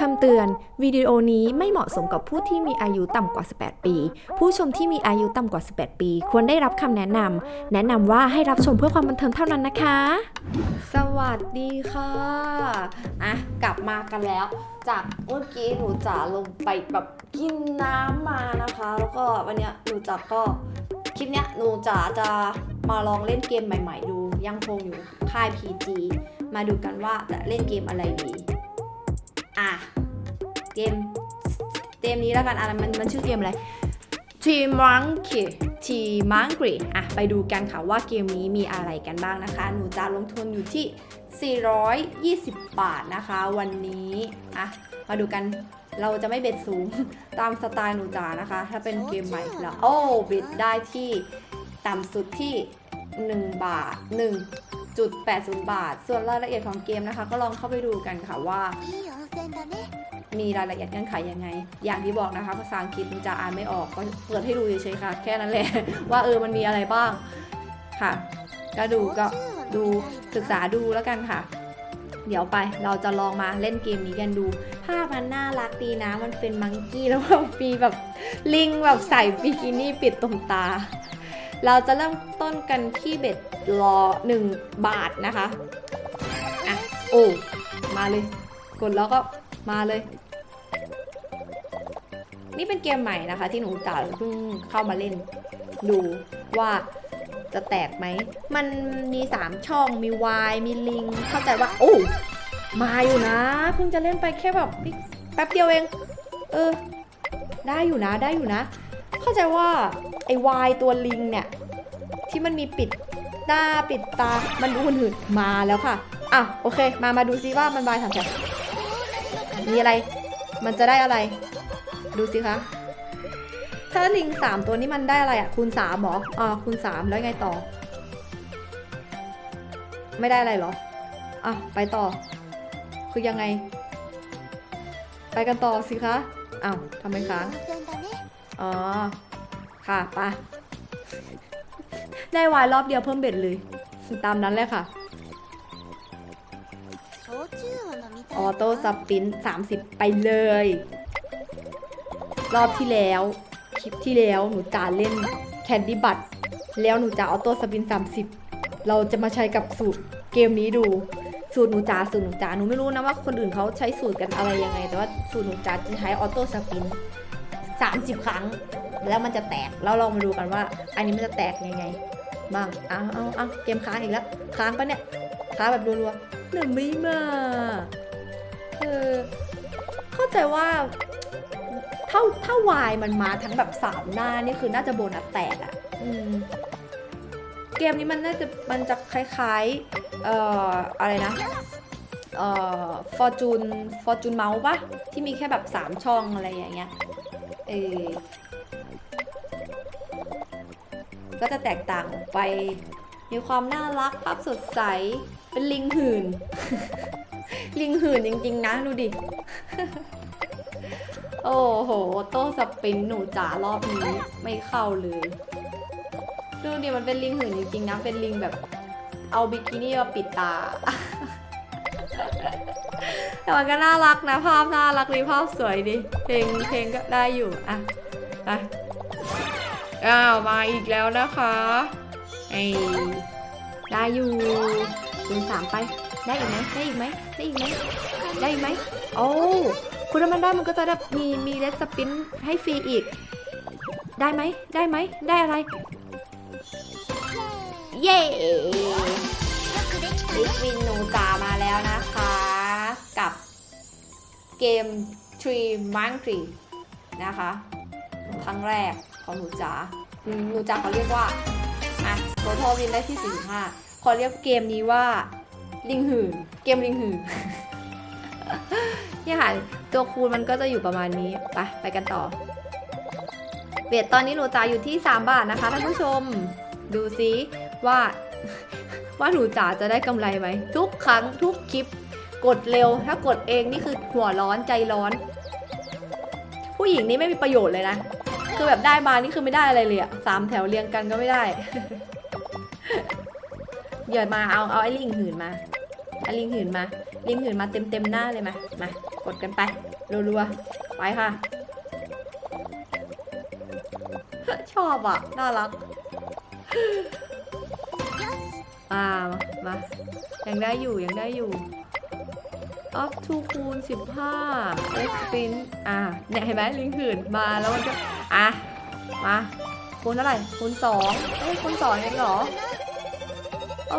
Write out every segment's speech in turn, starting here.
คำเตือน วิดีโอนี้ไม่เหมาะสมกับผู้ที่มีอายุต่ำกว่า 18 ปี ผู้ชมที่มีอายุต่ำกว่า 18 ปี ควรได้รับคำแนะนำแนะนำว่าให้รับชมเพื่อความบันเทิงเท่านั้นนะคะ สวัสดีค่ะอะกลับมากันแล้ว จากเมื่อกี้หนูจ๋าลงไปแบบกินน้ำมานะคะ แล้วก็วันเนี้ยหนูจ๋าก็คลิปเนี้ยหนูจ๋าจะมาลองเล่นเกมใหม่ ๆ ดู ยังคงอยู่ค่าย PG มาดูกันว่าจะเล่นเกมอะไรดี่ะเกมเกมนี้แล้วกันอะมันมันชื่อเกมอะไรทีมั Tree Monkey อะไปดูกันค่ะว่าเกมนี้มีอะไรกันบ้างนะคะ หนูจะลงทุนอยู่ที่ 420 บาทนะคะ วันนี้อะมาดูกันเราจะไม่เบ็ดสูงตามสไตล์หนูจ๋านะคะ ถ้าเป็นเกมใหม่แล้วโอ้เบ็ดได้ที่ต่ำสุดที่ 1 บาท 1.80 บาท ส่วนรายละเอียดของเกมนะคะ ก็ลองเข้าไปดูกันค่ะว่า มีรายละเอียดเงื่อนไขยังไง อย่างที่บอกนะคะภาษาอังกฤษมันจะอ่านไม่ออกก็เปิดให้ดูเฉยๆค่ะ แค่นั้นแหละ ว่าเออมันมีอะไรบ้างค่ะ ก็ดูก็ดูศึกษาดูแล้วกันค่ะ เดี๋ยวไปเราจะลองมาเล่นเกมนี้กันดู ภาพมันน่ารักดีนะ มันเป็นมังกี้แล้วก็มีแบบลิงแบบใส่บิกินี่ปิดตรงตา เราจะเริ่มต้นกันที่เบ็ดรอ1บาทนะคะ อะ โอ้ มาเลย กดแล้วก็มาเลย นี่เป็นเกมใหม่นะคะ ที่หนูจ๋าเพิ่งเข้ามาเล่น ดูว่าจะแตกไหม มันมี3ช่อง มีวาย มีลิง เข้าใจว่า โอ้ มาอยู่นะ เพิ่งจะเล่นไปแค่แบบแป๊บเดียวเอง เออ ได้อยู่นะ ได้อยู่นะ เข้าใจว่าไอ้วายตัวลิงเนี่ย ที่มันมีปิดหน้าปิดตา มันดูหืนมาแล้วค่ะ อะ โอเค มา มาดูซิว่ามันวายทำแถบ มีอะไร มันจะได้อะไร ดูสิคะถ้าลิงสามตัวนี้มันได้อะไรอะคูณสามหรออ่าคูณสามแล้วไงต่อ ไม่ได้อะไรหรออะไปต่อ คือยังไง ไปกันต่อสิคะอ้าวทำไมคะอ๋อ ค่ะไปได้วายรอบเดียวเพิ่มเบ็ดเลย ตามนั้นเลยค่ะ ออโต้สปิน30 ไปเลย รอบที่แล้ว คลิปที่แล้วหนูจาเล่นแคนดี้บัตแล้วหนูจาออโต้สปิน 30 เราจะมาใช้กับสูตรเกมนี้ดูสูตรหนูจาสูตรหนูจาหนูไม่รู้นะว่าคนอื่นเขาใช้สูตรกันอะไรยังไง แต่ว่าสูตรหนูจาจะใช้ออโต้สปิน30 ครั้ง แล้วมันจะแตกแล้วลองมาดูกันว่า อันนี้มันจะแตกยังไงบ้างเอาเอาเอาเกมค้างอีกแล้วค้างปะเนี่ยค้างแบบรัวๆหนึ่งไม่มา เออเข้าใจว่าถ้าถ้าวายมันมาทั้งแบบสามหน้านี่คือน่าจะโบนัสแตกอะ่ะอืมเกมนี้มันน่าจะมันจะคล้ายๆ เอ่ออะไรนะ เอ่อฟอร์จูนฟอร์จูนเมาส์ปะที่มีแค่แบบสามช่องอะไรอย่างเงี้ยเออก็จะแตกต่างออกไป มีความน่ารักภาพสดใส เป็นลิงหื่น ลิงหื่นจริง ๆ นะดูดิ โอ้โห โต้สปรินหนูจ๋ารอบนี้ไม่เข้าเลยดูดิมันเป็นลิงหื่นจริง ๆ นะ เป็นลิงแบบเอาบิกินี่มาปิดตา แต่มันก็น่ารักนะ ภาพน่ารักดีภาพสวยดี เพลงเพลงก็ได้อยู่ อะไปอ้าว มาอีกแล้วนะคะ ไอ้ได้อยู่คูณสามไป ได้อีกไหมได้อีกไหมได้อีกไหมได้อีกไหมโอ้คุณถ้ามันได้มันก็จะได้มีมีเลสสปินให้ฟรีอีก ได้ไหมได้ไหมได้อะไร เย้ลิฟวินนูจามาแล้วนะคะ กับเกม Tree Monkey นะคะ ครั้งแรกของหนูจ๋าอืมหนูจ๋าเขาเรียกว่าอะโททวินได้ที่ 45ขอเรียกเกมนี้ว่า ลิงหืนเกมลิงหืนเนี่ยค่ะตัวคูณมันก็จะอยู่ประมาณนี้ไปไปกันต่อเบียดตอนนี้หนูจ๋าอยู่ที่ 3 บาทนะคะท่านผู้ชม ดูซิว่าว่าหนูจ๋าจะได้กำไรไหม ทุกครั้งทุกคลิป กดเร็วถ้ากดเองนี่คือหัวร้อนใจร้อน ผู้หญิงนี่ไม่มีประโยชน์เลยนะ คือแบบได้มานี่คือไม่ได้อะไรเลยอะสามแถวเรียงกันก็ไม่ได้ เดี๋ยวมาเอาเอาไอ้ลิงหื่นมาไอ้ลิงหื่นมา ลิงหื่นมาเต็มเต็มๆหน้าเลยมามากดกันไปรัวๆไปค่ะ ชอบอะ น่ารักอ่ามามายังได้อยู่ยังได้อยู่ up to คูณ15 x spin อ่าเนี่ยเห็นไหมลิงหื่นมาแล้วมันก็อะมาคูณเท่าไหร่คูณ2เอ้ยคูณ2เองเหรอ เอ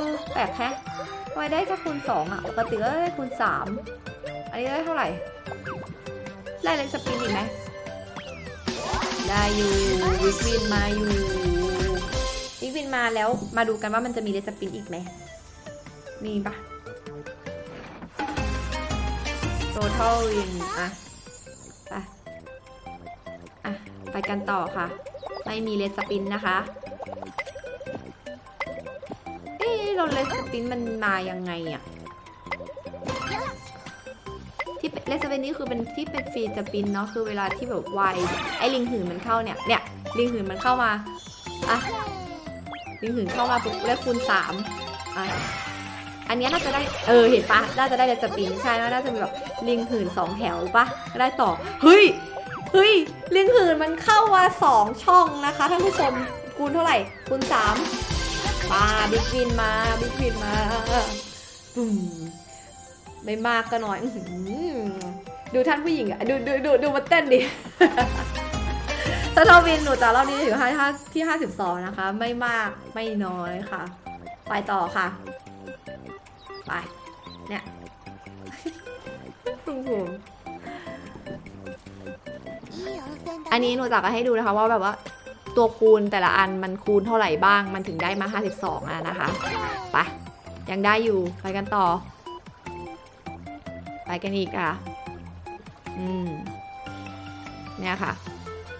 อแปลกแฮะทำไมได้แค่คูณ2อะ ปกติก็ได้คูณ3อันนี้ได้เท่าไหร่ ได้เล็กสปินอีกไหมได้อยู่วิกวินมาอยู่วิกวินมาแล้วมาดูกันว่ามันจะมีเลสปินอีกไหมมีปะ total win อะไปอะไปกันต่อค่ะ ไม่มีเลสปินนะคะ เอ๊ะเราเลสปินมันมายังไงอะที่เลสปินนี่คือเป็นที่เป็นฟรีสปินเนาะคือเวลาที่แบบไวไอ้ลิงหืนมันเข้าเนี่ยเนี่ยลิงหืนมันเข้ามาอะลิงหืนเข้ามาปุ๊บเลขคูณสามอะอันนี้น่าจะได้ เออ เห็นปะน่าจะได้เลสปินใช่แล้วน่าจะมีแบบลิงหืนสองแถวปะก็ได้ต่อ เฮ้ย เฮ้ย ลิงหืนมันเข้ามาสองช่องนะคะท่านผู้ชมคูณเท่าไหร่คูณสาม ปาบิ๊กวินมาบิ๊กวินมาปุ่มไม่มากก็น้อยดูท่านผู้หญิงดูดูดูดูมาเต้นดิสโาวินหนูจารอบนี้อยู่ห้าที่ห้าสิบสองนะคะ ไม่มากไม่น้อยค่ะ ไปต่อค่ะ ไป เนี่ยตุ้งหูอันนี้หนูจาก็ให้ดูนะคะว่าแบบว่า ตัวคูณแต่ละอันมันคูณเท่าไหร่บ้าง มันถึงได้มา 52อะนะคะ ไป ยังได้อยู่ ไปกันต่อ ไปกันอีกอะ อืม เนี่ยค่ะ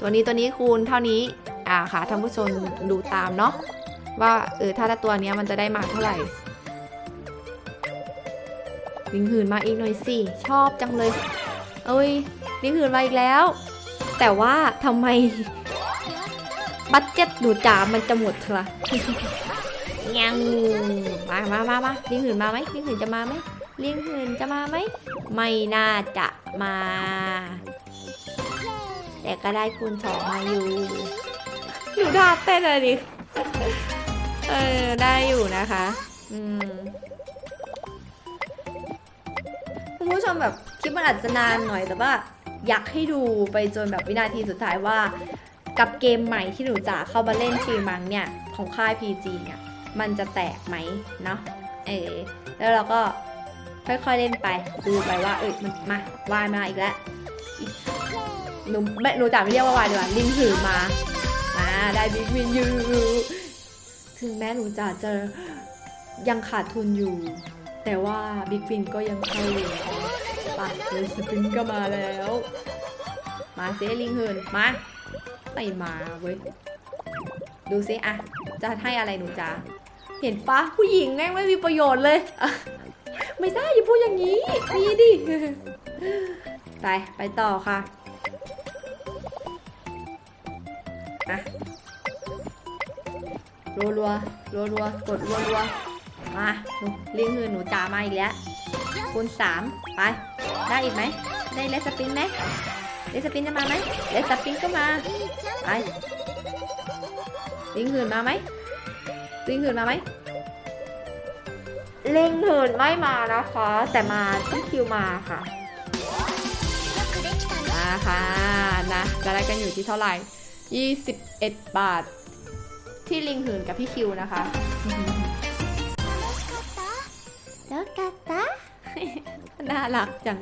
ตัวนี้ตัวนี้คูณเท่านี้ อ่าค่ะ ท่านผู้ชมดูตามเนาะ ว่าเออถ้าตัวเนี้ยมันจะได้มาเท่าไหร่ลิงหืนมาอีกหน่อยสิ ชอบจังเลย เอ้ยลิงหืนมาอีกแล้ว แต่ว่าทำไม บัตเจ็ตหนูจ๋ามันจะหมดละยังมามามามาลิงหืนมาไหมลิงหืนจะมาไหมลิงหืนจะมาไหมไม่น่าจะมา แต่ก็ได้คูณสองมาอยู่หนูท่าเต้นเลยดิเออได้อยู่นะคะ อืมคุณผู้ชมแบบคลิปมันอาจจะนานหน่อยแต่ว่าอยากให้ดูไปจนแบบวินาทีสุดท้ายว่า กับเกมใหม่ที่หนูจะเข้ามาเล่นชีมังเนี่ย ของค่าย PG เนี่ย มันจะแตกไหมเนาะเออแล้วเราก็ค่อยๆเล่นไป ดูไปว่าเอ้ยมันมาวายมาอีกแล้วหนูไม่หนูจ๋าไม่เรียกว่าวายดีกว่าลิงถือมาอ่าได้บิ๊กวินยูถึงแม้หนูจ๋าจะยังขาดทุนอยู่ แต่ว่าบิ๊กวินก็ยังเข้าอยู่ปะเลยสปินก็มาแล้ว มาเซลิงเฮินมา ไปมาเว้ย ดูซิอะจะให้อะไรหนูจ๊าเห็นปะผู้หญิงแม่งไม่มีประโยชน์เลย ไม่ได้อย่าพูดอย่างนี้ มีดิ ไป ไปต่อค่ะอะรัวรัวรัวรัวกดรัวรัวมาหนูลิงหือหนูจ๋ามาอีกแล้วคูณสามไป ได้อีกไหม ได้เลสปินไหมเลสปินจะมาไหมเลสปินก็มา ไปลิงหื่นมาไหมลิงหื่นมาไหมลิงหื่นไม่มานะคะ แต่มาที่คิวมาค่ะมาค่ะนะจะได้กันอยู่ที่เท่าไหร่ 21 บาท ที่ลิงหื่นกับพี่คิวนะคะแล้วกัตตาน่ารักจัง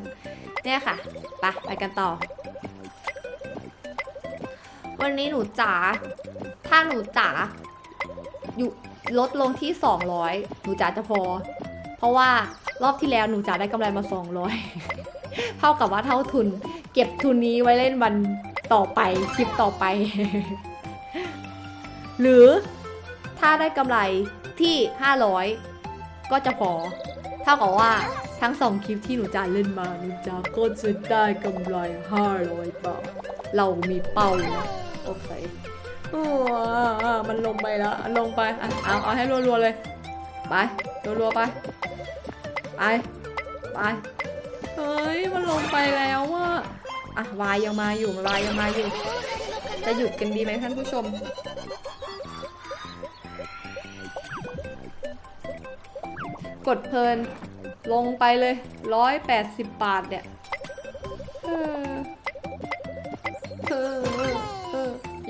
เนี่ยค่ะไปไปกันต่อ วันนี้หนูจ๋าถ้าหนูจ๋าอยู่ลดลงที่ 200 หนูจ๋าจะพอ เพราะว่ารอบที่แล้วหนูจ๋าได้กำไรมา 200 เท่ากับว่าเท่าทุน เก็บทุนนี้ไว้เล่นวันต่อไปคลิปต่อไป หรือถ้าได้กำไรที่ 500 ก็จะพอ เท่ากับว่าทั้งสองคลิปที่หนูจ๋าเล่นมาหนูจ๋าก็จะได้กำไร 500 บาท เรามีเป้า โอเคโอ้มันลงไปแล้ว ลงไปอะเอาเอาให้รัวๆเลย ไป รัวๆไป ไป ไป เฮ้ย มันลงไปแล้วว่ะอะวายยังมาอยู่วายยังมาอยู่ จะหยุดกันดีไหมท่านผู้ชมกดเพลินลงไปเลยร้อยแปดสิบบาทเนี่ย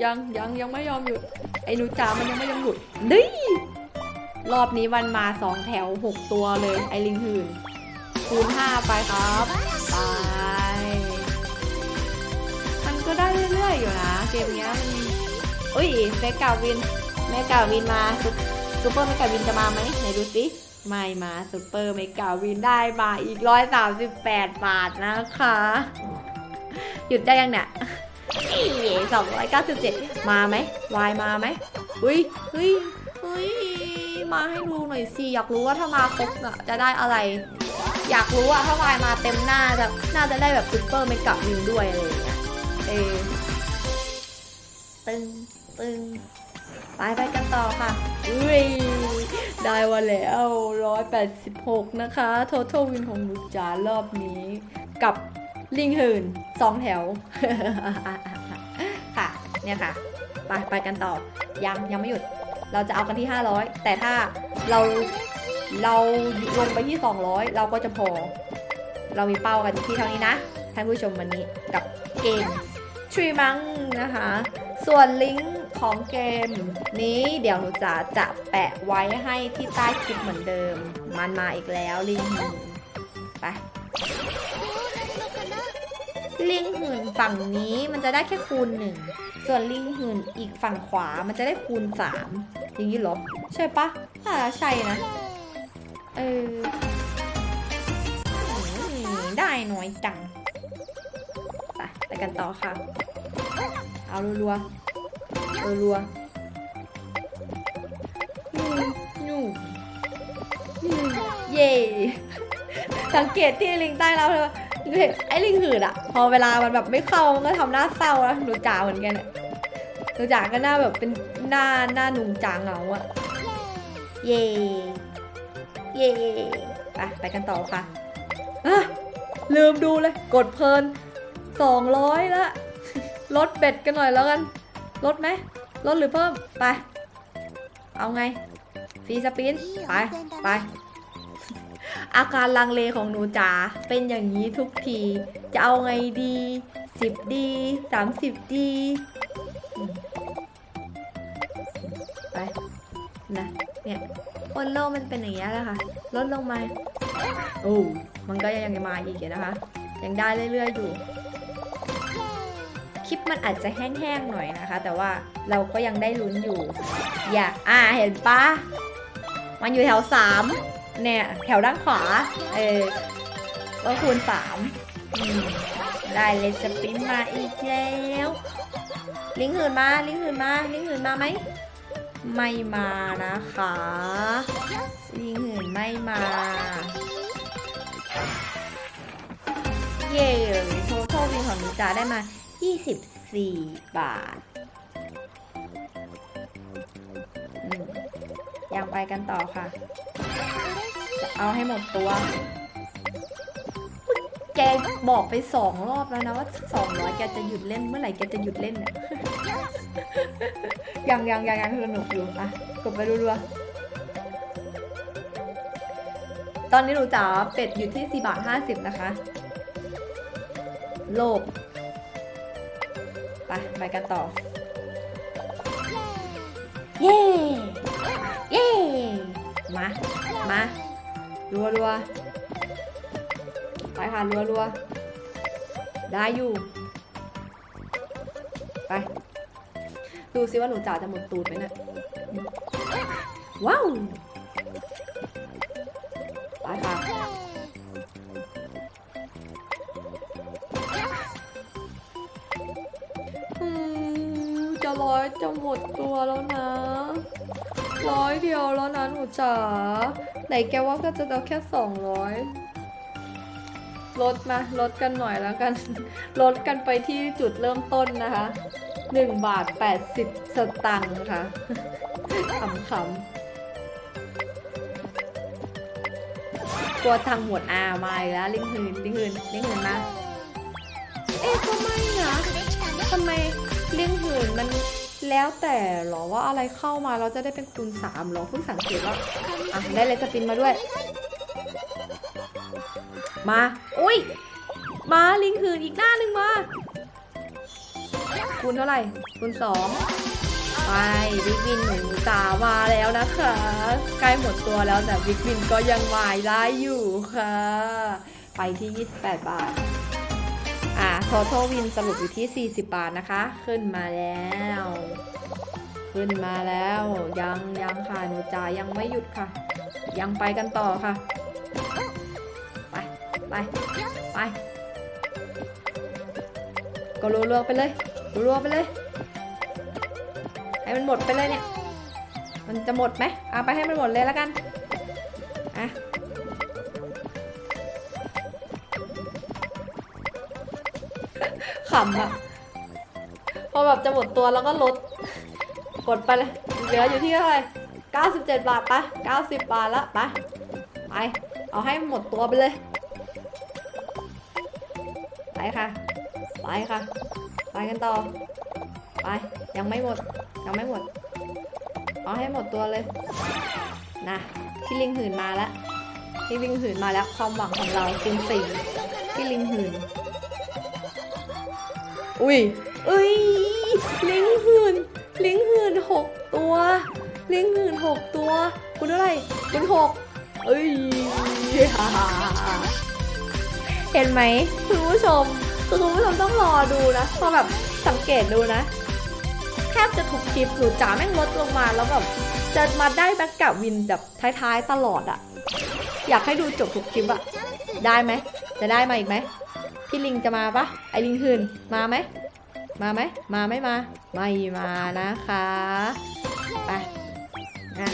ยังยังยังไม่ยอมหยุด ไอ้หนูจ๋ามันยังไม่ยอมหยุดนี่รอบนี้มันมาสองแถวหกตัวเลย ไอ้ลิงหื่นคูณห้าไปครับไปมันก็ได้เรื่อยๆอยู่นะ เกมเนี้ยมันอุ้ยเมกาวินเมกาวินมาซุปซูเปอร์เมกาวินจะมาไหมไหนดูสิไม่มาซูเปอร์เมกาวินได้มาอีกร้อยสามสิบแปดบาทนะคะ หยุดได้ยังเนี่ย สองร้อยเก้าสิบเจ็ดมาไหมวายมาไหมอุ้ยเฮ้ยเฮ้ยมาให้ดูหน่อยสิอยากรู้ว่าถ้ามาครบน่ะจะได้อะไร อยากรู้ว่าถ้าวายมาเต็มหน้าจะน่าจะได้แบบซุปเปอร์เมกะวินด้วยอะไรอย่างเงี้ยเออตึงตึงไปไปกันต่อค่ะอุ้ยได้มาแล้วร้อยแปดสิบหกนะคะท t a l วินของหนูจ๋ารอบนี้กับ ลิงหื่นสองแถว ค่ะ เนี่ยค่ะ ไปไปกันต่อ ยังยังไม่หยุด เราจะเอากันที่ 500 แต่ถ้าเราเราลงไปที่ 200 เราก็จะพอ เรามีเป้ากันที่เท่านี้นะ ท่านผู้ชมวันนี้กับเกมทรีมังนะคะ ส่วนลิงก์ของเกมนี้เดี๋ยวหนูจะจะแปะไว้ให้ที่ใต้คลิปเหมือนเดิม มันมาอีกแล้วลิงก์หื่นไป ลิงหื่นฝั่งนี้มันจะได้แค่คูณหนึ่งส่วนลิงหื่นอีกฝั่งขวามันจะได้คูณสามอย่างนี้เหรอ ใช่ปะถ้าใช่นะ เออได้น้อยจังไปไปกันต่อค่ะ เอารัวๆเออรัวนูนูนูเย่สังเกตที่ลิงใต้เราเลยเห็น ไอ้ลิงหืดอะพอเวลามันแบบไม่เข้ามันก็ทำหน้าเศร้าแล้วหนูจ๋าเหมือนกันหนูจ๋าก็หน้าแบบเป็นหน้าหน้าหนุ่มจ๋าเหงาอะเย่เย่ไปไปกันต่อค่ะอะลืมดูเลย กดเพลิน200ละลดเบ็ดกันหน่อยแล้วกันลดไหมลดหรือเพิ่มไป เอาไงฟรีสปินไปไป อาการลังเลของหนูจ๋าเป็นอย่างนี้ทุกที จะเอาไงดี 10 ดี 30 ดี ไป นะ เนี่ยคนโลกมันเป็นอย่างนี้แหละค่ะ ลดลงมา โอ้มันก็ยังมาอีกนะคะ ยังได้เรื่อยๆอยู่ คลิปมันอาจจะแห้งๆหน่อยนะคะ แต่ว่าเราก็ยังได้ลุ้นอยู่ อย่า อ่า เห็นปะมันอยู่แถวสาม เนี่ยแถวด้านขวา เออก็คูณสามได้เลยสปินมาอีกแล้ว ลิงหื่นมา ลิงหื่นมา ลิงหื่นมาไหม ไม่มานะคะ ลิงหื่นไม่มา เย่โทโทวินของนิจาได้มา 24 บาท ยังไปกันต่อค่ะ จะเอาให้หมดตัว แกบอกไปสองรอบแล้วนะว่าสองร้อยแกจะหยุดเล่นเมื่อไหร่แกจะหยุดเล่นเนี่ยยังยังยังยังสนุกอยู่อะกดไปรัวๆตอนนี้หนูจ๋าเป็ดอยู่ที่4บาท50นะคะ โลภไปไปกันต่อ เย้ เย้ มา มา รัวรัวไปค่ะรัวรัวได้อยู่ ไป ดูซิว่าหนูจ๋าจะหมดตูดไหมเนะี่ยว้าวไปค่ะอืมจะร้อยจะหมดตัวแล้วนะ ร้อยเดียวแล้วนะหนูจ๋า แต่แกว่าก็จะเอาแค่สองร้อยลดมาลดกันหน่อยแล้วกัน ลดกันไปที่จุดเริ่มต้นนะคะหนึ่งบาทแปดสิบสตังค์ค่ะขำๆกลัวทางหมดอามาแล้วลิงหืนลิงหืนลิงหืนมาเอ๊ะก็ไม่นะทำไมลิงหืนมัน แล้วแต่หรอว่าอะไรเข้ามาเราจะได้เป็นคูณสามหรอเพิ่งสังเกตว่าอะได้เลยสปินมาด้วย มาอุ้ยมาลิงหืนอีกหน้าหนึ่งมาคูณเท่าไหร่คูณสองไปบิ๊กวินหนูจ๋ามาแล้วนะคะใกล้หมดตัวแล้วแต่บิ๊กวินก็ยังวายได้อยู่ค่ะ ไปที่ 28 บาท อ่า total win สรุปอยู่ที่ 40 บาทนะคะ ขึ้นมาแล้ว ขึ้นมาแล้ว ยังยังค่ะหนูจ๋ายังไม่หยุดค่ะ ยังไปกันต่อค่ะ ไป ไป ไป ก็รัวๆไปเลยรัวๆไปเลย ให้มันหมดไปเลยเนี่ย มันจะหมดไหมเอาไปให้มันหมดเลยแล้วกัน อะ ขำอะพอแบบจะหมดตัวแล้วก็ลด กดไปเลย เหลืออยู่ที่เท่าไหร่97 บาทปะ90 บาทละปะไป เอาให้หมดตัวไปเลย ไปค่ะ ไปค่ะ ไปกันต่อ ไป ยังไม่หมด ยังไม่หมด เอาให้หมดตัวเลย นะที่ลิงหืนมาแล้วที่ลิงหืนมาแล้วความหวังของเราคูณสี่ที่ลิงหืน อุ้ยเอ้ยลิงหืนลิงหืนหกตัวลิงหืนหกตัว คุณเท่าไหร่คุณหกเอ้ยเห็นไหมคุณผู้ชมคือคุณผู้ชมต้องรอดูนะพอแบบสังเกตดูนะ แทบจะทุกคลิปหนูจ๋าแม่งลดลงมาแล้วแบบจะมาได้แบ็กกับวินแบบท้ายๆตลอดอะอยากให้ดูจบทุกคลิปอะได้ไหม จะได้มาอีกไหม พี่ลิงจะมาปะไอลิงหืนมาไหมมาไหมมาไม่มา ไม่มานะคะไปนะ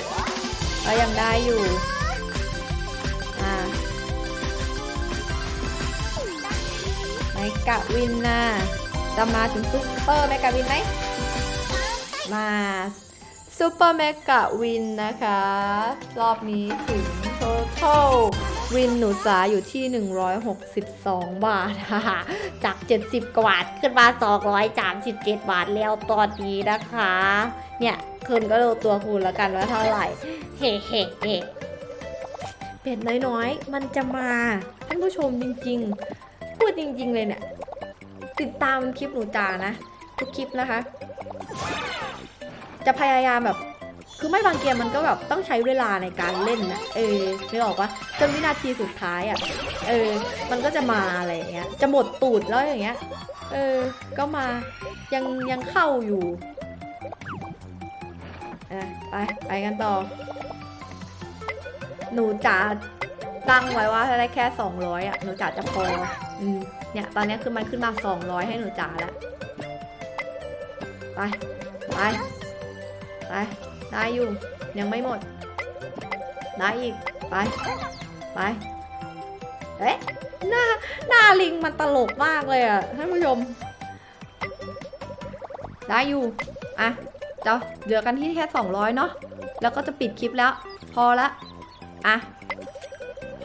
ก็ยังได้อยู่อ่าไมกะวินนะจะมาถึงซุปเปอร์ไมกะวินไหมมาซูเปอร์เมกะวินนะคะ รอบนี้ถึง total วินหนูจ๋าอยู่ที่ 162 บาทค่ะจาก 70 กว่าบาทขึ้นมา 237 บาทแล้วตอนนี้นะคะ เนี่ยคืนก็ดูตัวคูณแล้วกันว่าเท่าไหร่ เฮ้เฮ้เฮ้เป็ดน้อยๆ มันจะมาท่านผู้ชมจริงๆ พูดจริงๆเลยเนี่ย ติดตามคลิปหนูจ๋านะ ทุกคลิปนะคะ จะพยายามแบบ คือไม่บางเกมมันก็แบบต้องใช้เวลาในการเล่นนะเออนึกออกปะจนวินาทีสุดท้ายอะ่ะ เออ มันก็จะมาอะไรอย่างเงี้ย จะหมดตูดแล้วอย่างเงี้ย เออ ก็มา ยังยังเข้าอยู่อะไป ไปกันต่อ หนูจ๋าตั้งไว้ว่าถ้าได้แค่ 200อะ หนูจ๋าจะพอ อืม เนี่ย ตอนนี้คือมันขึ้นมา 200 ให้หนูจ๋าแล้ว ไป ไป ไป ได้อยู่ ยังไม่หมด ได้อีก ไป ไป เอ๊ะหน้าหน้าลิงมันตลกมากเลยอะท่านผู้ชม ได้อยู่ อะเจ้าเหลือกันที่แค่ 200 เนาะ แล้วก็จะปิดคลิปแล้ว พอละ อะ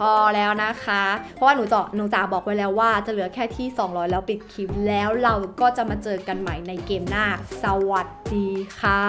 พอแล้วนะคะ เพราะว่าหนูจะหนูจ๋าบอกไว้แล้วว่าจะเหลือแค่ที่ 200 แล้วปิดคลิปแล้วเราก็จะมาเจอกันใหม่ในเกมหน้า สวัสดีค่ะ